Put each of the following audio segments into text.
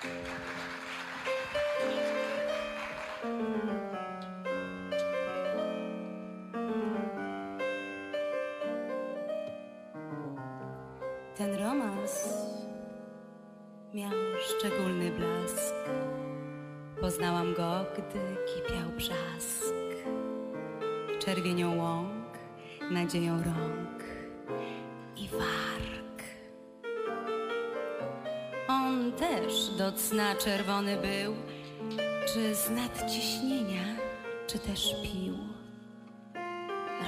Ten romans miał szczególny blask. Poznałam go, gdy kipiał brzask. Czerwienią łąk, nadzieją rąk i warg. On też do cna czerwony był, czy z nadciśnienia, czy też pił.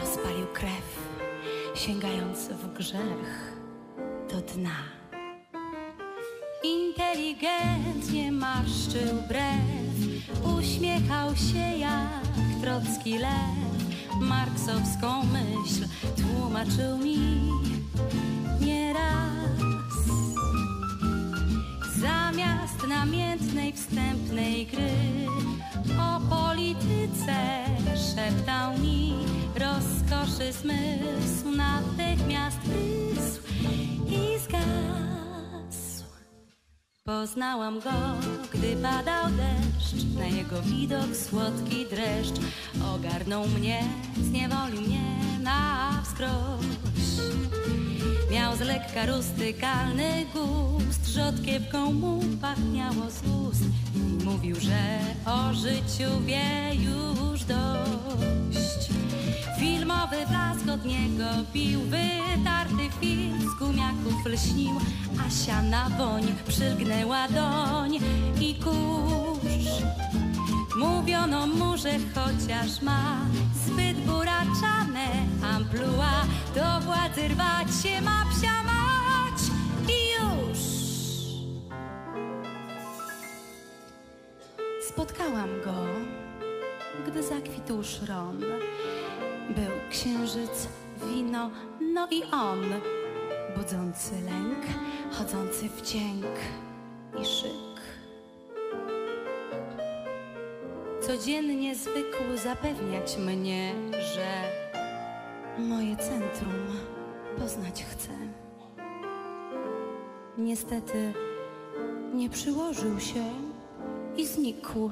Rozpalił krew, sięgając w grzech do dna. Inteligentnie marszczył brew, uśmiechał się jak trocki lew. Marksowską myśl tłumaczył mi nieraz. Namiętnej wstępnej gry. O polityce szeptał mi rozkoszy zmysł natychmiast prysł i zgasł. Poznałam go, gdy padał deszcz, na jego widok słodki dreszcz. Ogarnął mnie, zniewolił mnie lekka rustykalny gust, rzodkiewką mu pachniało z ust i mówił, że o życiu wie już dość. Filmowy blask od niego bił, wytarty film z gumiaków lśnił, a siana woń przylgnęła doń i kurz. Mówiono mu, że chociaż ma zbyt buraczane amplua, do władzy rwać się ma Spotkałam go, gdy zakwitł szron. Był księżyc, wino, no i on, budzący lęk, chodzący wdzięk i szyk. Codziennie zwykł zapewniać mnie, że moje centrum poznać chce. Niestety nie przyłożył się i znikł.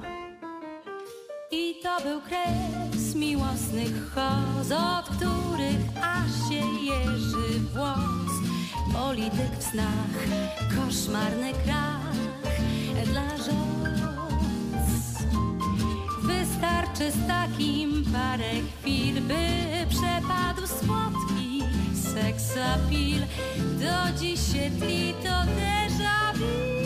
I to był kres miłosnych hoz, od których aż się jeży włos. Polityk w snach, koszmarny krach dla żoc. Wystarczy z takim parę chwil, by przepadł słodki seksapil. Do dziś się tli to déjà vu.